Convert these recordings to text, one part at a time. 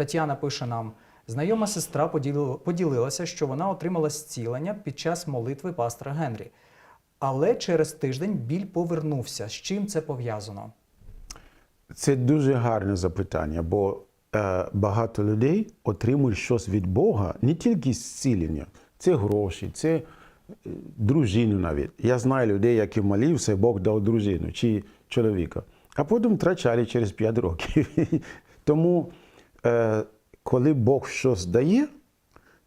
Тетяна пише нам: знайома сестра поділилася, що вона отримала зцілення під час молитви пастора Генрі. Але через тиждень біль повернувся. З чим це пов'язано? Це дуже гарне запитання, бо е, багато людей отримують щось від Бога, не тільки зцілення, це гроші, це е, дружину навіть. Я знаю людей, які молився, Бог дав дружину чи чоловіка, а потім втрачали через 5 років. Тому, коли Бог щось дає,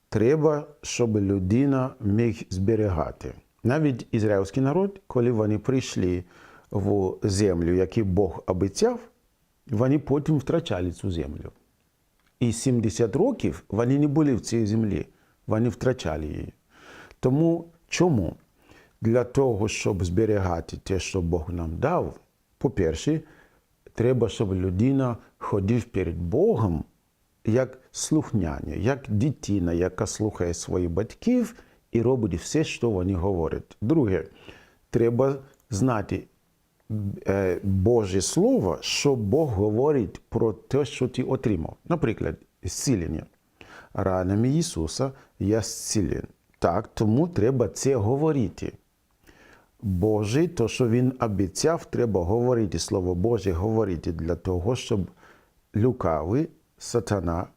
треба, щоб людина міг зберігати. Навіть ізраїльський народ, коли вони прийшли в землю, яку Бог обіцяв, вони потім втрачали цю землю. І 70 років вони не були в цій землі, вони втрачали її. Тому чому? Для того, щоб зберігати те, що Бог нам дав, по-перше, треба, щоб людина ходив перед Богом як слухняня, як дитина, яка слухає своїх батьків і робить все, що вони говорять. Друге, треба знати е, Боже Слово, що Бог говорить про те, що ти отримав. Наприклад, зцілення. Ранами Ісуса я зцілен. Так, тому треба це говорити. Боже, то, що Він обіцяв, треба говорити, Слово Боже, говорити для того, щоб лукавий сатана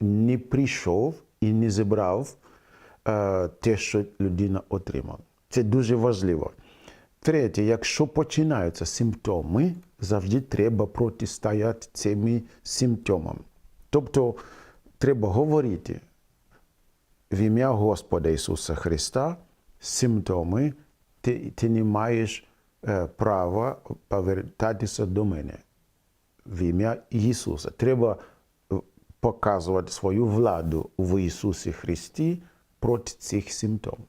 не прийшов і не зібрав е, те, що людина отримала. Це дуже важливо. Третє, якщо починаються симптоми, завжди треба протистояти цим симптомам. Тобто треба говорити в ім'я Господа Ісуса Христа симптоми, ти, ти не маєш е, права повертатися до мене. В ім'я Ісуса. Треба е, показувати свою владу в Ісусі Христі проти цих симптомів.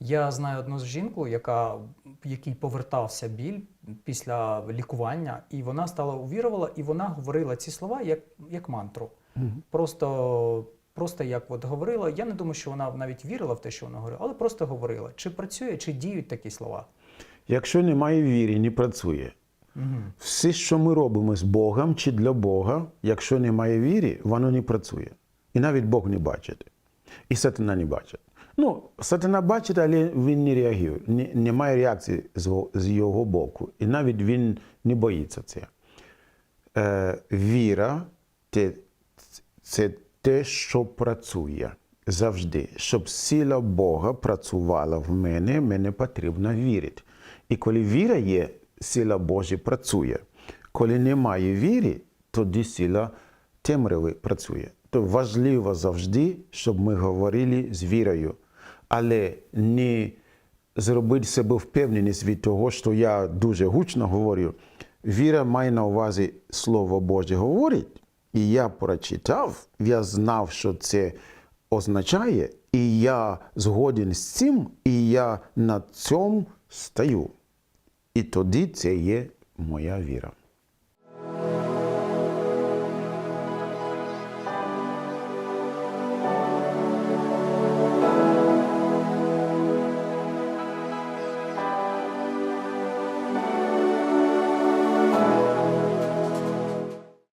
Я знаю одну жінку, яка якій повертався біль після лікування, і вона стала увірувала, і вона говорила ці слова як, як мантру. Просто, просто як от говорила. Я не думаю, що вона навіть вірила в те, що вона говорила, але просто говорила. Чи працює, чи діють такі слова? Якщо немає віри, не працює. Все, що ми робимо з Богом чи для Бога, якщо немає віри, воно не працює. І навіть Бог не бачить. І сатана не бачить. Ну, сатана бачить, але він не реагує. Не- Немає реакції з його- боку. І навіть він не боїться це. Е, віра те- це те, що працює завжди. Щоб сила Бога працювала в мене, мені потрібно вірити. І коли віра є, сила Божа працює. Коли немає віри, тоді сила темряви працює. То важливо завжди, щоб ми говорили з вірою, але не зробити себе впевненість від того, що я дуже гучно говорю. Віра має на увазі Слово Боже говорить, і я прочитав, я знав, що це означає, і я згоден з цим, і я на цьому стою. І тоді це є моя віра.